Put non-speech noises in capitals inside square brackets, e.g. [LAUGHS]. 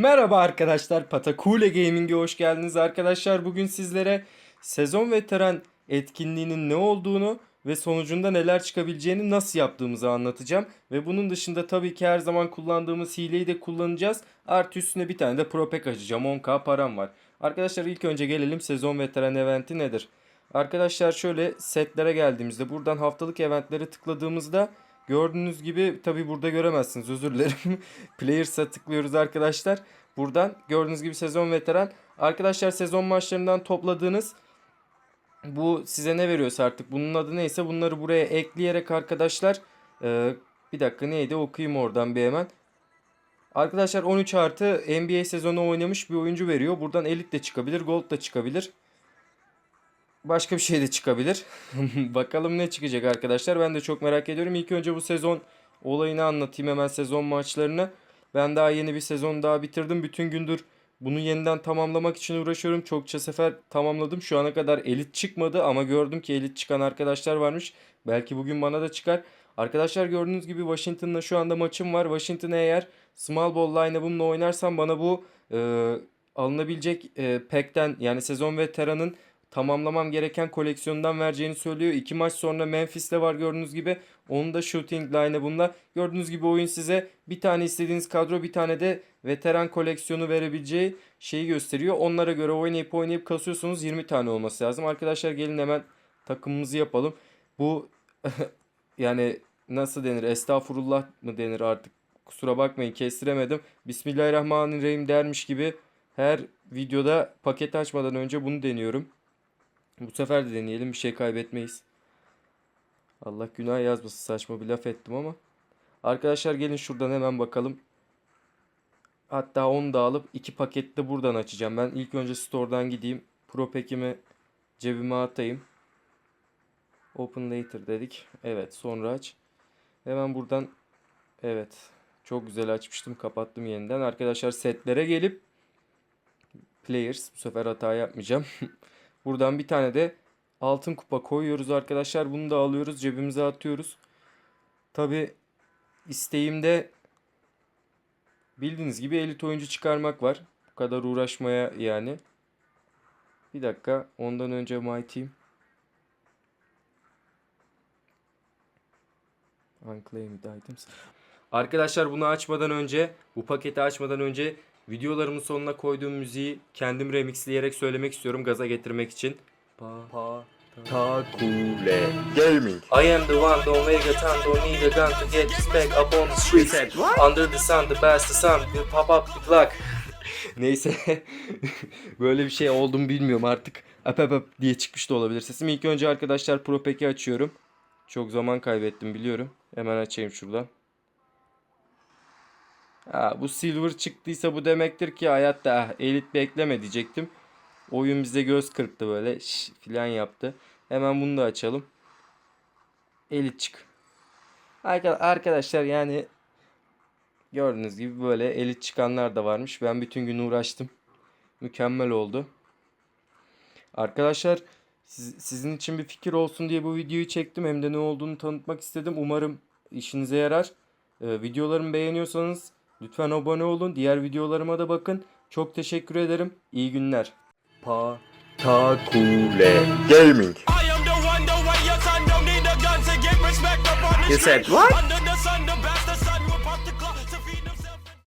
Merhaba arkadaşlar, Patakule Gaming'e hoş geldiniz arkadaşlar. Bugün sizlere sezon veteran etkinliğinin ne olduğunu ve sonucunda neler çıkabileceğini nasıl yaptığımızı anlatacağım. Ve bunun dışında tabii ki her zaman kullandığımız hileyi de kullanacağız. Artı üstüne bir tane de Pro Pack açacağım. 10k param var. Arkadaşlar ilk önce gelelim sezon veteran eventi nedir? Arkadaşlar şöyle setlere geldiğimizde buradan haftalık eventleri tıkladığımızda gördüğünüz gibi tabi burada göremezsiniz özür dilerim. [LAUGHS] Players'a tıklıyoruz arkadaşlar. Buradan gördüğünüz gibi sezon veteran. Arkadaşlar sezon maçlarından topladığınız bu size ne veriyorsa artık bunun adı neyse bunları buraya ekleyerek arkadaşlar e, bir dakika neydi okuyayım oradan bir hemen. Arkadaşlar 13 artı NBA sezonu oynamış bir oyuncu veriyor. Buradan elit de çıkabilir, gold da çıkabilir. Başka bir şey de çıkabilir. [LAUGHS] Bakalım ne çıkacak arkadaşlar. Ben de çok merak ediyorum. İlk önce bu sezon olayını anlatayım hemen sezon maçlarını. Ben daha yeni bir sezon daha bitirdim. Bütün gündür bunu yeniden tamamlamak için uğraşıyorum. Çokça sefer tamamladım. Şu ana kadar elit çıkmadı ama gördüm ki elit çıkan arkadaşlar varmış. Belki bugün bana da çıkar. Arkadaşlar gördüğünüz gibi Washington'la şu anda maçım var. Washington'a eğer small ball line-up'ımla oynarsam bana bu e, alınabilecek e, pack'ten yani sezon veteranın tamamlamam gereken koleksiyondan vereceğini söylüyor. İki maç sonra Memphis'te var gördüğünüz gibi. Onun da shooting line'up'ında. Gördüğünüz gibi oyun size bir tane istediğiniz kadro bir tane de veteran koleksiyonu verebileceği şeyi gösteriyor. Onlara göre oynayıp oynayıp kasıyorsunuz 20 tane olması lazım. Arkadaşlar gelin hemen takımımızı yapalım. Bu [LAUGHS] yani nasıl denir estağfurullah mı denir artık kusura bakmayın kestiremedim. Bismillahirrahmanirrahim dermiş gibi her videoda paket açmadan önce bunu deniyorum. Bu sefer de deneyelim bir şey kaybetmeyiz. Allah günah yazmasın saçma bir laf ettim ama. Arkadaşlar gelin şuradan hemen bakalım. Hatta onu da alıp iki pakette buradan açacağım. Ben ilk önce store'dan gideyim. Pro Pack'imi cebime atayım. Open later dedik. Evet sonra aç. Hemen buradan evet çok güzel açmıştım kapattım yeniden. Arkadaşlar setlere gelip players bu sefer hata yapmayacağım. [LAUGHS] Buradan bir tane de altın kupa koyuyoruz arkadaşlar. Bunu da alıyoruz cebimize atıyoruz. Tabi isteğimde bildiğiniz gibi elit oyuncu çıkarmak var. Bu kadar uğraşmaya yani. Bir dakika ondan önce my team. Unclaimed items. Arkadaşlar bunu açmadan önce, bu paketi açmadan önce videolarımın sonuna koyduğum müziği kendim remixleyerek söylemek istiyorum gaza getirmek için. Pa, pa, Takule Gaming. I am the one, the omega ton, don't need a gun to get this back up on the streets. Under the sun, the best the sun, will pop up the clock. [LAUGHS] Neyse. [LAUGHS] Böyle bir şey oldu mu bilmiyorum artık. Ap ap ap diye çıkmış da olabilir sesim. İlk önce arkadaşlar Pro Pack'i açıyorum. Çok zaman kaybettim biliyorum. Hemen açayım şuradan. Ha, bu silver çıktıysa bu demektir ki hayatta ah, elit bekleme diyecektim. Oyun bize göz kırptı böyle filan yaptı. Hemen bunu da açalım. Elit çık. Arka- Arkadaşlar yani gördüğünüz gibi böyle elit çıkanlar da varmış. Ben bütün gün uğraştım. Mükemmel oldu. Arkadaşlar siz- sizin için bir fikir olsun diye bu videoyu çektim. Hem de ne olduğunu tanıtmak istedim. Umarım işinize yarar. Ee, videolarımı beğeniyorsanız lütfen abone olun. Diğer videolarıma da bakın. Çok teşekkür ederim. İyi günler. Pa Takule Gaming. You said what?